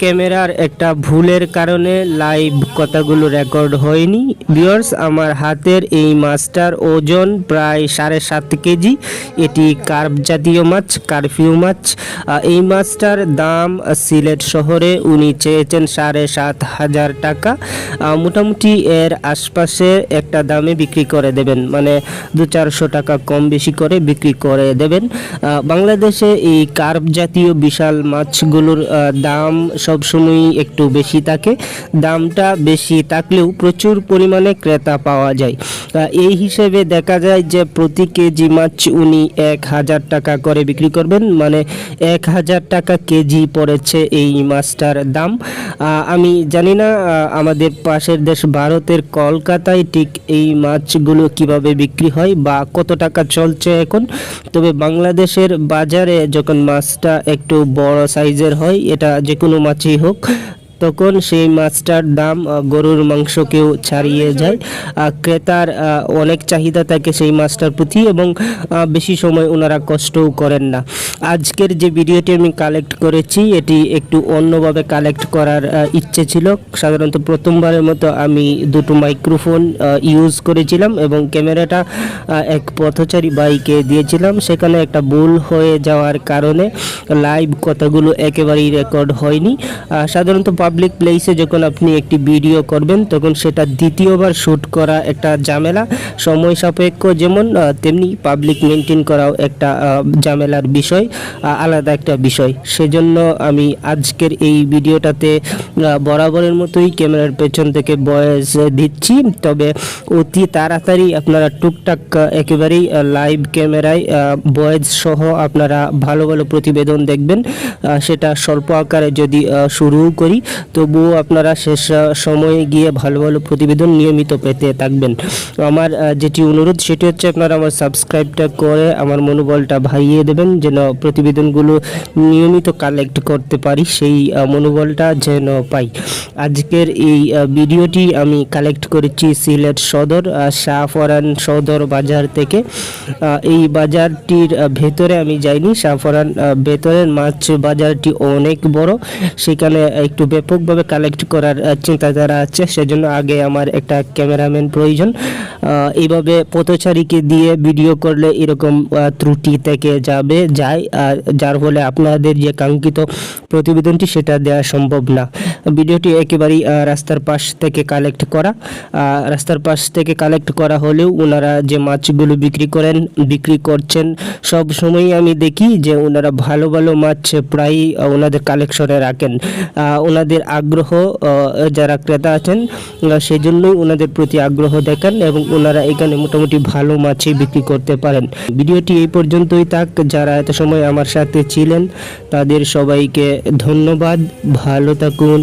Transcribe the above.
ক্যামেরার একটা ভুলের কারণে লাইভ কথাগুলো রেকর্ড হয়নি। ভিউয়ার্স, আমার হাতের এই মাছটার ওজন প্রায় সাড়ে সাত কেজি। এটি কার্প জাতীয় মাছ, কারফিউ মাছ। এই মাছটার দাম সিলেট শহরে উনি চেয়েছেন সাড়ে সাত হাজার টাকা। মোটামুটি এর আশপাশে একটা দামে বিক্রি করে দেবেন। মানে দু চারশো টাকা কম বেশি করে বিক্রি করে দেবেন। বাংলাদেশে এই কার্প জাতীয় বিশাল মাছগুলোর দাম সবসময়ই একটু বেশি থাকে। দামটা বেশি থাকলেও প্রচুর পরিমাণে ক্রেতা পাওয়া যায়। এই হিসেবে দেখা যায় যে প্রতি কেজি মাছ উনি এক হাজার টাকা করে বিক্রি করবেন। মানে এক হাজার টাকা কেজি পড়েছে এই মাছটার দাম। আমি জানি না আমাদের পাশের দেশ ভারতের কলকাতায় ঠিক এই মাছগুলো কীভাবে বিক্রি হয় বা কত টাকা চলছে এখন। তবে বাংলাদেশের বাজারে যখন মাছটা একটু বড় সাইজের হয়, এটা যে কোনো মাছই হোক তখন সেই মাছটার দাম গরুর মাংসকেও ছাড়িয়ে যায়। ক্রেতার অনেক চাহিদা থাকে সেই মাছটার প্রতি এবং বেশি সময় ওনারা কষ্টও করেন না। আজকের যে ভিডিওটি আমি কালেক্ট করেছি, এটি একটু অন্যভাবে কালেক্ট করার ইচ্ছে ছিল। সাধারণত প্রথমবারের মতো আমি দুটো মাইক্রোফোন ইউজ করেছিলাম এবং ক্যামেরাটা এক পথচারী বাইকে দিয়েছিলাম। সেখানে একটা ভুল হয়ে যাওয়ার কারণে লাইভ কথাগুলো একেবারেই রেকর্ড হয়নি। সাধারণত পাবলিক প্লেসে যখন আপনি একটি ভিডিও করবেন, তখন সেটা দ্বিতীয়বার শ্যুট করা একটা ঝামেলা। সময় সাপেক্ষ যেমন তেমনি পাবলিক মেনটেন করাও একটা ঝামেলার বিষয় আলাদা একটা বিষয়। সেজন্য আমি আজকের এই ভিডিওটাতে বরাবরের মতোই ক্যামেরার পেছন থেকে বয়েস দিচ্ছি। তবে অতি তাড়াতাড়ি আপনারা টুকটাক একেবারেই লাইভ ক্যামেরায় বয়েজ সহ আপনারা ভালো ভালো প্রতিবেদন দেখবেন। সেটা স্বল্প আকারে যদি শুরু করি তবুও আপনারা শেষ সময়ে গিয়ে ভালো ভালো প্রতিবেদন নিয়মিত পেতে থাকবেন। আমার যেটি অনুরোধ সেটি হচ্ছে আপনারা আমার সাবস্ক্রাইবটা করে আমার মনোবলটা ভাইয়ে দেবেন, যেন প্রতিবেদনগুলো নিয়মিত কালেক্ট করতে পারি, সেই মনোবলটা যেন পাই। আজকের এই ভিডিওটি আমি কালেক্ট করেছি সিলেট সদর শাহফরান সদর বাজার থেকে। এই বাজারটির ভেতরে আমি যাইনি, শাহফরান ভেতরের মাছ বাজারটি অনেক বড়। সেখানে একটু ব্যাপকভাবে কালেক্ট করার চিন্তাধারা আছে। সেজন্য আগে আমার একটা ক্যামেরাম্যান প্রয়োজন। এইভাবে পথচারীকে দিয়ে ভিডিও করলে এরকম ত্রুটি থেকে যাবে, যায়। আর যার ফলে আপনাদের যে কাঙ্ক্ষিত প্রতিবেদনটি সেটা দেওয়া সম্ভব না। ভিডিওটি একেবারেই রাস্তার পাশ থেকে কালেক্ট করা। রাস্তার পাশ থেকে কালেক্ট করা হলেও ওনারা যে মাছগুলো বিক্রি করেন, বিক্রি করছেন, সব সময়ই আমি দেখি যে ওনারা ভালো ভালো মাছ প্রায়ই ওনাদের কালেকশনে রাখেন। ওনাদের আগ্রহ যারা ক্রেতা আছেন সেই জন্যই ওনাদের প্রতি আগ্রহ দেখান এবং ওনারা এখানে মোটামুটি ভালো মাছই বিক্রি করতে পারেন। ভিডিওটি এই পর্যন্তই থাক। যারা এত সময় আমার সাথে ছিলেন, তাদের সবাইকে ধন্যবাদ। ভালো থাকুন।